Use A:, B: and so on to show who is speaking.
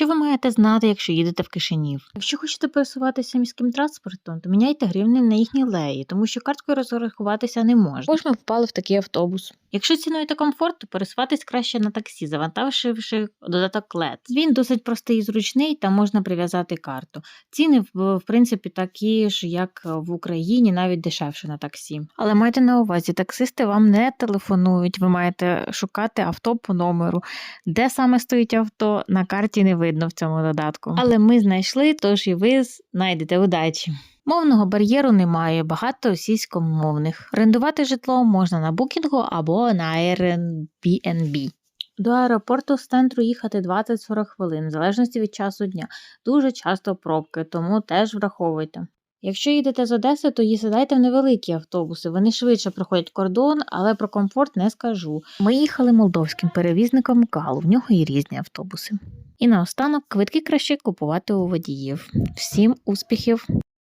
A: Що ви маєте знати, якщо їдете в Кишинів? Якщо хочете пересуватися міським транспортом, то міняйте гривні на їхні леї, тому що карткою розрахуватися не можна. Ось ми попали в такий автобус. Якщо цінуєте комфорт, то пересуватись краще на таксі, завантаживши додаток LED. Він досить простий і зручний, та можна прив'язати карту. Ціни в, в принципі такі ж, як в Україні, навіть дешевше на таксі. Але майте на увазі, таксисти вам не телефонують, ви маєте шукати авто по номеру. Де саме стоїть авто, на карті не видно в цьому додатку. Але ми знайшли, тож і ви знайдете удачі. Мовного бар'єру немає, багато російськомовних. Орендувати житло можна на букінгу або на Airbnb. До аеропорту з центру їхати 20-40 хвилин, в залежності від часу дня. Дуже часто пробки, тому теж враховуйте. Якщо їдете з Одеси, то сідайте в невеликі автобуси. Вони швидше проходять кордон, але про комфорт не скажу. Ми їхали молдовським перевізником КАЛ, в нього є різні автобуси. І наостанок квитки краще купувати у водіїв. Всім успіхів!